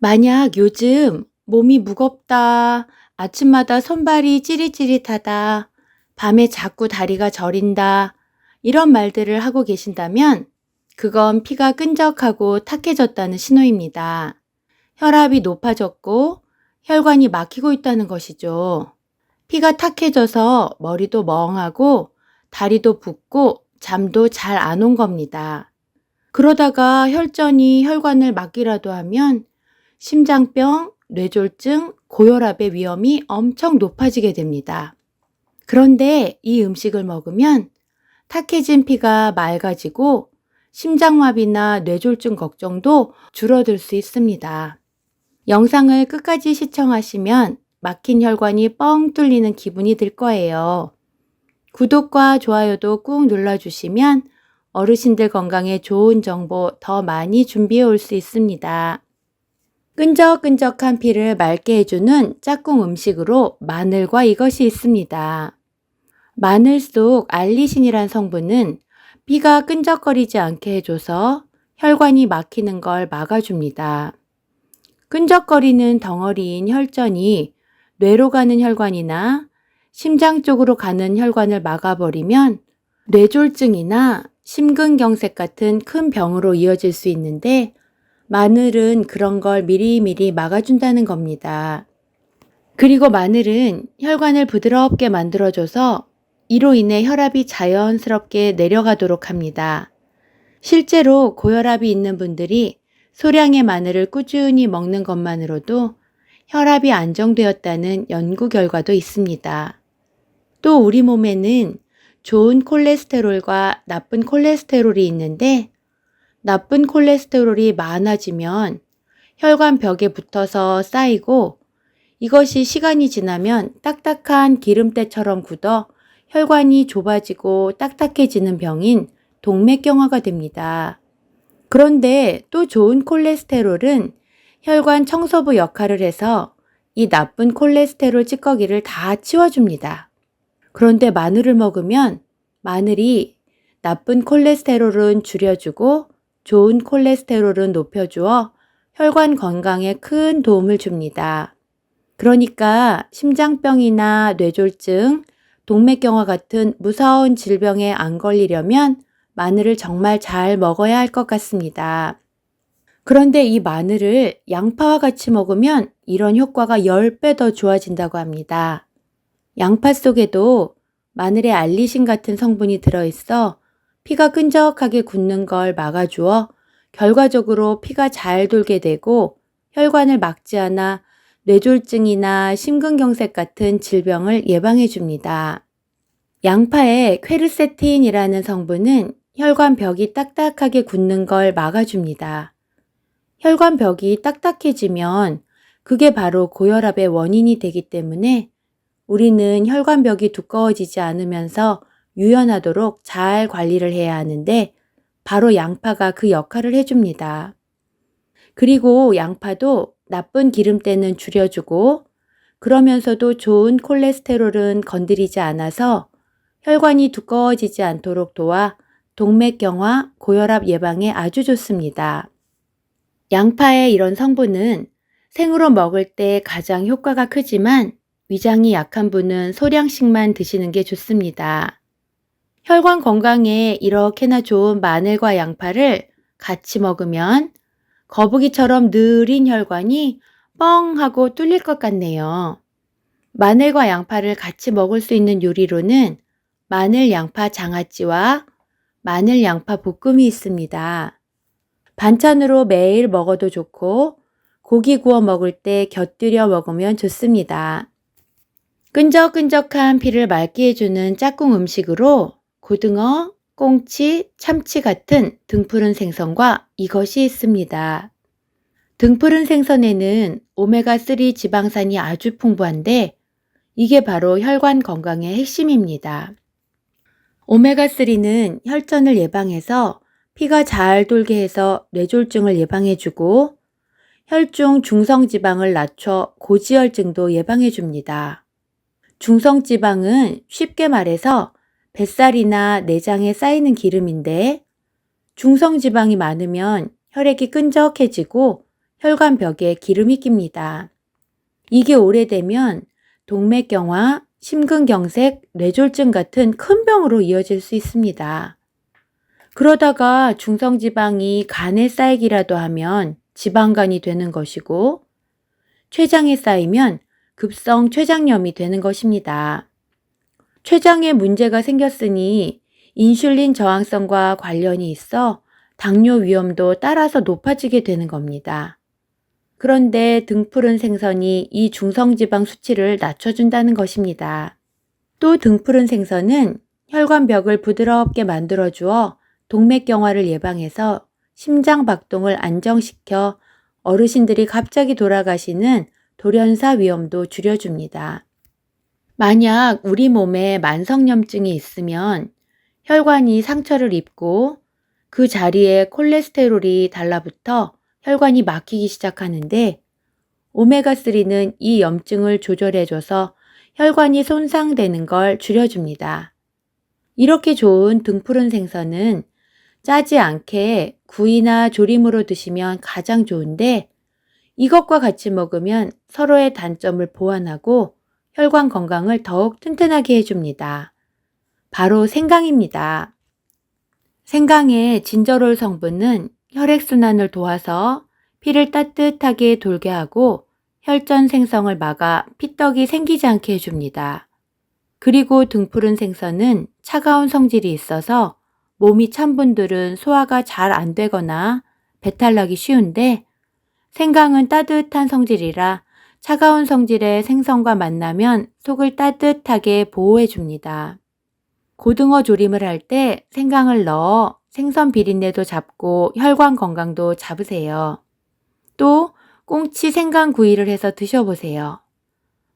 만약 요즘 몸이 무겁다, 아침마다 손발이 찌릿찌릿하다, 밤에 자꾸 다리가 저린다, 이런 말들을 하고 계신다면 그건 피가 끈적하고 탁해졌다는 신호입니다. 혈압이 높아졌고 혈관이 막히고 있다는 것이죠. 피가 탁해져서 머리도 멍하고 다리도 붓고 잠도 잘 안 온 겁니다. 그러다가 혈전이 혈관을 막기라도 하면 심장병, 뇌졸중, 고혈압의 위험이 엄청 높아지게 됩니다. 그런데 이 음식을 먹으면 탁해진 피가 맑아지고 심장마비나 뇌졸중 걱정도 줄어들 수 있습니다. 영상을 끝까지 시청하시면 막힌 혈관이 뻥 뚫리는 기분이 들 거예요. 구독과 좋아요도 꾹 눌러주시면 어르신들 건강에 좋은 정보 더 많이 준비해 올 수 있습니다. 끈적끈적한 피를 맑게 해주는 짝꿍 음식으로 마늘과 이것이 있습니다. 마늘 속 알리신이란 성분은 피가 끈적거리지 않게 해줘서 혈관이 막히는 걸 막아줍니다. 끈적거리는 덩어리인 혈전이 뇌로 가는 혈관이나 심장 쪽으로 가는 혈관을 막아버리면 뇌졸중이나 심근경색 같은 큰 병으로 이어질 수 있는데 마늘은 그런 걸 미리미리 막아준다는 겁니다. 그리고 마늘은 혈관을 부드럽게 만들어줘서 이로 인해 혈압이 자연스럽게 내려가도록 합니다. 실제로 고혈압이 있는 분들이 소량의 마늘을 꾸준히 먹는 것만으로도 혈압이 안정되었다는 연구 결과도 있습니다. 또 우리 몸에는 좋은 콜레스테롤과 나쁜 콜레스테롤이 있는데 나쁜 콜레스테롤이 많아지면 혈관 벽에 붙어서 쌓이고 이것이 시간이 지나면 딱딱한 기름때처럼 굳어 혈관이 좁아지고 딱딱해지는 병인 동맥경화가 됩니다. 그런데 또 좋은 콜레스테롤은 혈관 청소부 역할을 해서 이 나쁜 콜레스테롤 찌꺼기를 다 치워줍니다. 그런데 마늘을 먹으면 마늘이 나쁜 콜레스테롤은 줄여주고 좋은 콜레스테롤은 높여주어 혈관 건강에 큰 도움을 줍니다. 그러니까 심장병이나 뇌졸중, 동맥경화 같은 무서운 질병에 안 걸리려면 마늘을 정말 잘 먹어야 할 것 같습니다. 그런데 이 마늘을 양파와 같이 먹으면 이런 효과가 10배 더 좋아진다고 합니다. 양파 속에도 마늘의 알리신 같은 성분이 들어있어 피가 끈적하게 굳는 걸 막아주어 결과적으로 피가 잘 돌게 되고 혈관을 막지 않아 뇌졸중이나 심근경색 같은 질병을 예방해 줍니다. 양파의 퀘르세틴이라는 성분은 혈관 벽이 딱딱하게 굳는 걸 막아줍니다. 혈관 벽이 딱딱해지면 그게 바로 고혈압의 원인이 되기 때문에 우리는 혈관 벽이 두꺼워지지 않으면서 유연하도록 잘 관리를 해야 하는데 바로 양파가 그 역할을 해줍니다. 그리고 양파도 나쁜 기름때는 줄여주고 그러면서도 좋은 콜레스테롤은 건드리지 않아서 혈관이 두꺼워지지 않도록 도와 동맥경화, 고혈압 예방에 아주 좋습니다. 양파의 이런 성분은 생으로 먹을 때 가장 효과가 크지만 위장이 약한 분은 소량씩만 드시는 게 좋습니다. 혈관 건강에 이렇게나 좋은 마늘과 양파를 같이 먹으면 거북이처럼 느린 혈관이 뻥 하고 뚫릴 것 같네요. 마늘과 양파를 같이 먹을 수 있는 요리로는 마늘 양파 장아찌와 마늘 양파 볶음이 있습니다. 반찬으로 매일 먹어도 좋고 고기 구워 먹을 때 곁들여 먹으면 좋습니다. 끈적끈적한 피를 맑게 해주는 짝꿍 음식으로 고등어, 꽁치, 참치 같은 등푸른 생선과 이것이 있습니다. 등푸른 생선에는 오메가3 지방산이 아주 풍부한데 이게 바로 혈관 건강의 핵심입니다. 오메가3는 혈전을 예방해서 피가 잘 돌게 해서 뇌졸중을 예방해주고 혈중 중성지방을 낮춰 고지혈증도 예방해줍니다. 중성지방은 쉽게 말해서 뱃살이나 내장에 쌓이는 기름인데 중성지방이 많으면 혈액이 끈적해지고 혈관벽에 기름이 낍니다. 이게 오래되면 동맥경화, 심근경색, 뇌졸중 같은 큰 병으로 이어질 수 있습니다. 그러다가 중성지방이 간에 쌓이기라도 하면 지방간이 되는 것이고, 췌장에 쌓이면 급성 췌장염이 되는 것입니다. 췌장에 문제가 생겼으니 인슐린 저항성과 관련이 있어 당뇨 위험도 따라서 높아지게 되는 겁니다. 그런데 등푸른 생선이 이 중성지방 수치를 낮춰준다는 것입니다. 또 등푸른 생선은 혈관벽을 부드럽게 만들어주어 동맥경화를 예방해서 심장 박동을 안정시켜 어르신들이 갑자기 돌아가시는 돌연사 위험도 줄여줍니다. 만약 우리 몸에 만성염증이 있으면 혈관이 상처를 입고 그 자리에 콜레스테롤이 달라붙어 혈관이 막히기 시작하는데 오메가3는 이 염증을 조절해줘서 혈관이 손상되는 걸 줄여줍니다. 이렇게 좋은 등푸른 생선은 짜지 않게 구이나 조림으로 드시면 가장 좋은데 이것과 같이 먹으면 서로의 단점을 보완하고 혈관 건강을 더욱 튼튼하게 해줍니다. 바로 생강입니다. 생강의 진저롤 성분은 혈액순환을 도와서 피를 따뜻하게 돌게 하고 혈전 생성을 막아 피떡이 생기지 않게 해줍니다. 그리고 등푸른 생선은 차가운 성질이 있어서 몸이 찬 분들은 소화가 잘 안 되거나 배탈 나기 쉬운데 생강은 따뜻한 성질이라 차가운 성질의 생선과 만나면 속을 따뜻하게 보호해 줍니다. 고등어 조림을 할 때 생강을 넣어 생선 비린내도 잡고 혈관 건강도 잡으세요. 또 꽁치 생강 구이를 해서 드셔보세요.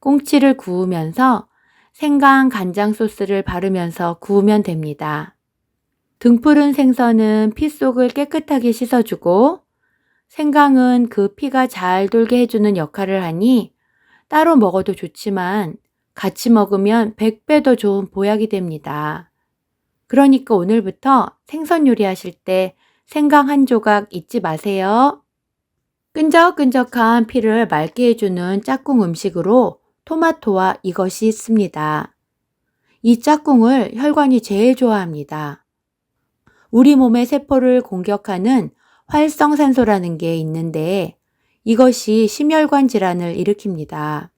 꽁치를 구우면서 생강 간장 소스를 바르면서 구우면 됩니다. 등푸른 생선은 피 속을 깨끗하게 씻어주고 생강은 그 피가 잘 돌게 해주는 역할을 하니 따로 먹어도 좋지만 같이 먹으면 100배 더 좋은 보약이 됩니다. 그러니까 오늘부터 생선 요리하실 때 생강 한 조각 잊지 마세요. 끈적끈적한 피를 맑게 해주는 짝꿍 음식으로 토마토와 이것이 있습니다. 이 짝꿍을 혈관이 제일 좋아합니다. 우리 몸의 세포를 공격하는 활성산소라는 게 있는데 이것이 심혈관 질환을 일으킵니다.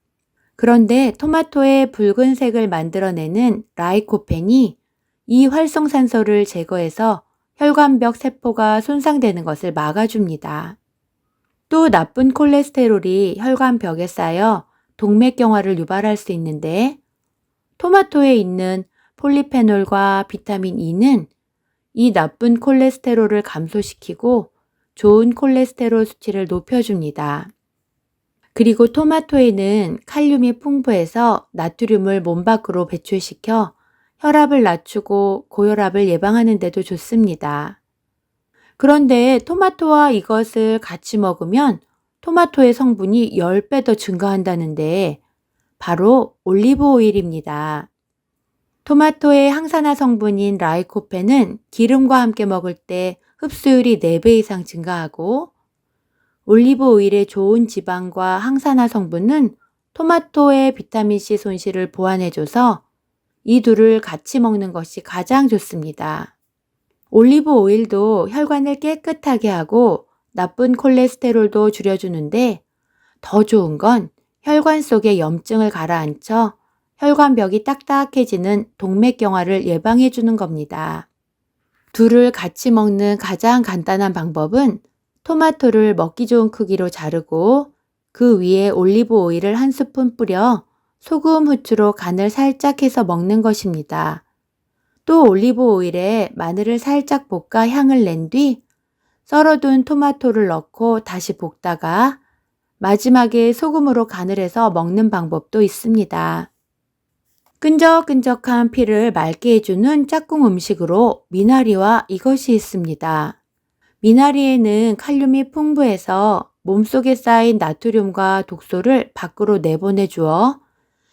그런데 토마토의 붉은색을 만들어내는 라이코펜이 이 활성산소를 제거해서 혈관벽 세포가 손상되는 것을 막아줍니다. 또 나쁜 콜레스테롤이 혈관벽에 쌓여 동맥경화를 유발할 수 있는데 토마토에 있는 폴리페놀과 비타민 E는 이 나쁜 콜레스테롤을 감소시키고 좋은 콜레스테롤 수치를 높여줍니다. 그리고 토마토에는 칼륨이 풍부해서 나트륨을 몸 밖으로 배출시켜 혈압을 낮추고 고혈압을 예방하는 데도 좋습니다. 그런데 토마토와 이것을 같이 먹으면 토마토의 성분이 10배 더 증가한다는데 바로 올리브 오일입니다. 토마토의 항산화 성분인 라이코펜은 기름과 함께 먹을 때 흡수율이 4배 이상 증가하고 올리브 오일의 좋은 지방과 항산화 성분은 토마토의 비타민C 손실을 보완해줘서 이 둘을 같이 먹는 것이 가장 좋습니다. 올리브 오일도 혈관을 깨끗하게 하고 나쁜 콜레스테롤도 줄여주는데 더 좋은 건 혈관 속에 염증을 가라앉혀 혈관벽이 딱딱해지는 동맥경화를 예방해주는 겁니다. 둘을 같이 먹는 가장 간단한 방법은 토마토를 먹기 좋은 크기로 자르고 그 위에 올리브 오일을 한 스푼 뿌려 소금, 후추로 간을 살짝 해서 먹는 것입니다. 또 올리브 오일에 마늘을 살짝 볶아 향을 낸 뒤 썰어둔 토마토를 넣고 다시 볶다가 마지막에 소금으로 간을 해서 먹는 방법도 있습니다. 끈적끈적한 피를 맑게 해주는 짝꿍 음식으로 미나리와 이것이 있습니다. 미나리에는 칼륨이 풍부해서 몸속에 쌓인 나트륨과 독소를 밖으로 내보내 주어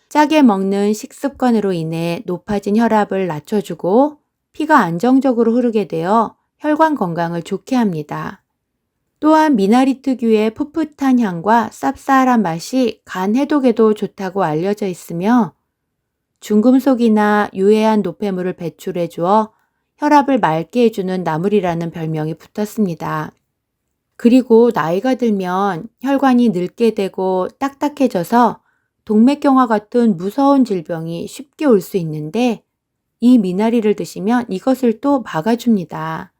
짜게 먹는 식습관으로 인해 높아진 혈압을 낮춰주고 피가 안정적으로 흐르게 되어 혈관 건강을 좋게 합니다. 또한 미나리 특유의 풋풋한 향과 쌉쌀한 맛이 간 해독에도 좋다고 알려져 있으며 중금속이나 유해한 노폐물을 배출해 주어 혈압을 맑게 해주는 나물이라는 별명이 붙었습니다. 그리고 나이가 들면 혈관이 늙게 되고 딱딱해져서 동맥경화 같은 무서운 질병이 쉽게 올 수 있는데 이 미나리를 드시면 이것을 또 막아줍니다.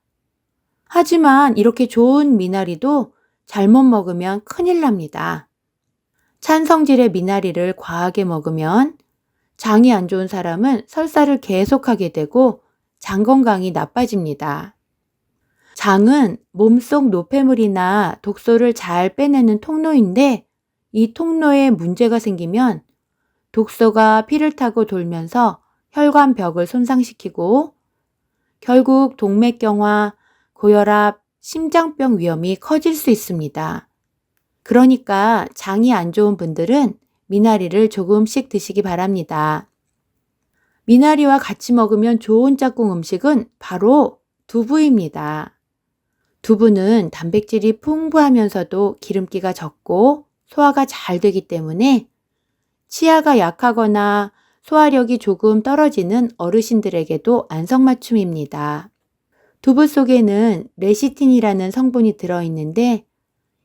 하지만 이렇게 좋은 미나리도 잘못 먹으면 큰일 납니다. 찬성질의 미나리를 과하게 먹으면 장이 안 좋은 사람은 설사를 계속하게 되고 장 건강이 나빠집니다. 장은 몸속 노폐물이나 독소를 잘 빼내는 통로인데 이 통로에 문제가 생기면 독소가 피를 타고 돌면서 혈관벽을 손상시키고 결국 동맥경화, 고혈압, 심장병 위험이 커질 수 있습니다. 그러니까 장이 안 좋은 분들은 미나리를 조금씩 드시기 바랍니다. 미나리와 같이 먹으면 좋은 짝꿍 음식은 바로 두부입니다. 두부는 단백질이 풍부하면서도 기름기가 적고 소화가 잘 되기 때문에 치아가 약하거나 소화력이 조금 떨어지는 어르신들에게도 안성맞춤입니다. 두부 속에는 레시틴이라는 성분이 들어있는데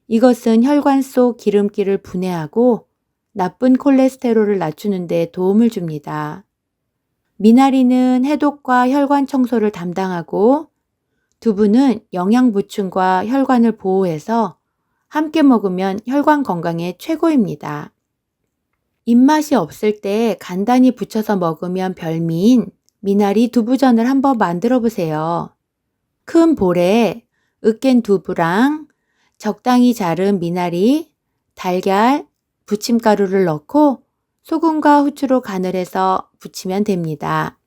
이것은 혈관 속 기름기를 분해하고 나쁜 콜레스테롤을 낮추는 데 도움을 줍니다. 미나리는 해독과 혈관 청소를 담당하고 두부는 영양 보충과 혈관을 보호해서 함께 먹으면 혈관 건강에 최고입니다. 입맛이 없을 때 간단히 부쳐서 먹으면 별미인 미나리 두부전을 한번 만들어 보세요. 큰 볼에 으깬 두부랑 적당히 자른 미나리, 달걀, 부침가루를 넣고 소금과 후추로 간을 해서 부치면 됩니다.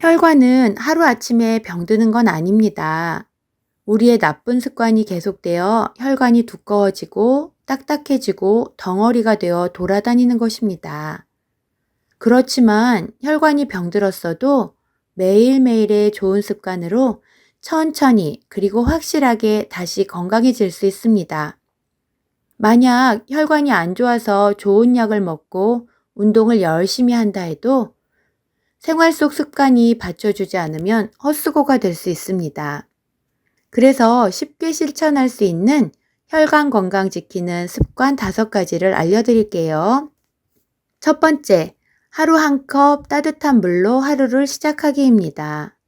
혈관은 하루아침에 병드는 건 아닙니다. 우리의 나쁜 습관이 계속되어 혈관이 두꺼워지고 딱딱해지고 덩어리가 되어 돌아다니는 것입니다. 그렇지만 혈관이 병들었어도 매일매일의 좋은 습관으로 천천히 그리고 확실하게 다시 건강해질 수 있습니다. 만약 혈관이 안 좋아서 좋은 약을 먹고 운동을 열심히 한다 해도 생활 속 습관이 받쳐주지 않으면 헛수고가 될 수 있습니다. 그래서 쉽게 실천할 수 있는 혈관 건강 지키는 습관 다섯 가지를 알려드릴게요. 첫 번째, 하루 한 컵 따뜻한 물로 하루를 시작하기입니다.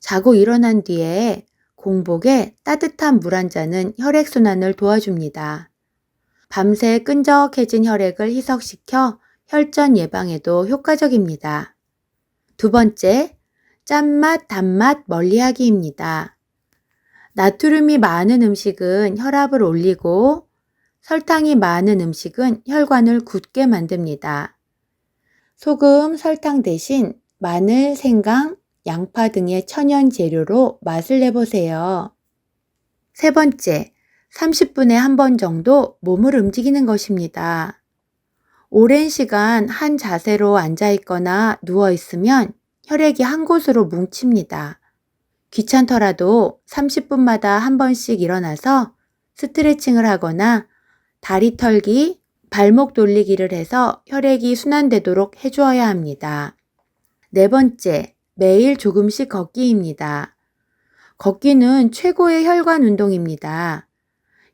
자고 일어난 뒤에 공복에 따뜻한 물 한 잔은 혈액순환을 도와줍니다. 밤새 끈적해진 혈액을 희석시켜 혈전 예방에도 효과적입니다. 두 번째, 짠맛, 단맛 멀리하기입니다. 나트륨이 많은 음식은 혈압을 올리고 설탕이 많은 음식은 혈관을 굳게 만듭니다. 소금, 설탕 대신 마늘, 생강, 양파 등의 천연 재료로 맛을 내보세요. 세 번째, 30분에 한 번 정도 몸을 움직이는 것입니다. 오랜 시간 한 자세로 앉아 있거나 누워 있으면 혈액이 한 곳으로 뭉칩니다. 귀찮더라도 30분마다 한 번씩 일어나서 스트레칭을 하거나 다리 털기, 발목 돌리기를 해서 혈액이 순환되도록 해주어야 합니다. 네 번째, 매일 조금씩 걷기입니다. 걷기는 최고의 혈관 운동입니다.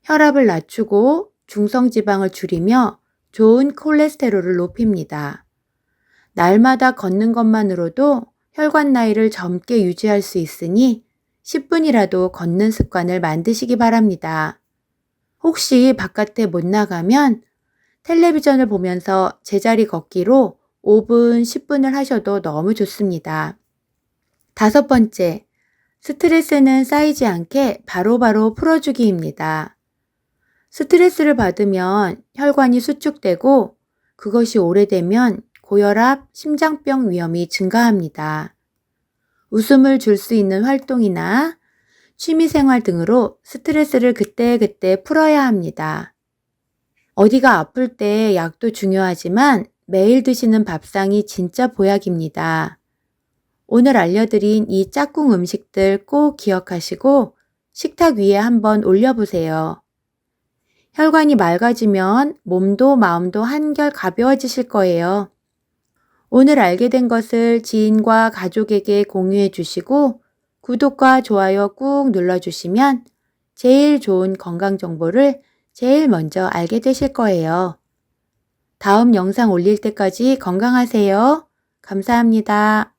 혈압을 낮추고 중성지방을 줄이며 좋은 콜레스테롤을 높입니다. 날마다 걷는 것만으로도 혈관 나이를 젊게 유지할 수 있으니 10분이라도 걷는 습관을 만드시기 바랍니다. 혹시 바깥에 못 나가면 텔레비전을 보면서 제자리 걷기로 5분, 10분을 하셔도 너무 좋습니다. 다섯 번째, 스트레스는 쌓이지 않게 바로바로 바로 풀어주기입니다. 스트레스를 받으면 혈관이 수축되고 그것이 오래되면 고혈압, 심장병 위험이 증가합니다. 웃음을 줄 수 있는 활동이나 취미생활 등으로 스트레스를 그때그때 풀어야 합니다. 어디가 아플 때 약도 중요하지만 매일 드시는 밥상이 진짜 보약입니다. 오늘 알려드린 이 짝꿍 음식들 꼭 기억하시고 식탁 위에 한번 올려보세요. 혈관이 맑아지면 몸도 마음도 한결 가벼워지실 거예요. 오늘 알게 된 것을 지인과 가족에게 공유해 주시고 구독과 좋아요 꾹 눌러주시면 제일 좋은 건강 정보를 제일 먼저 알게 되실 거예요. 다음 영상 올릴 때까지 건강하세요. 감사합니다.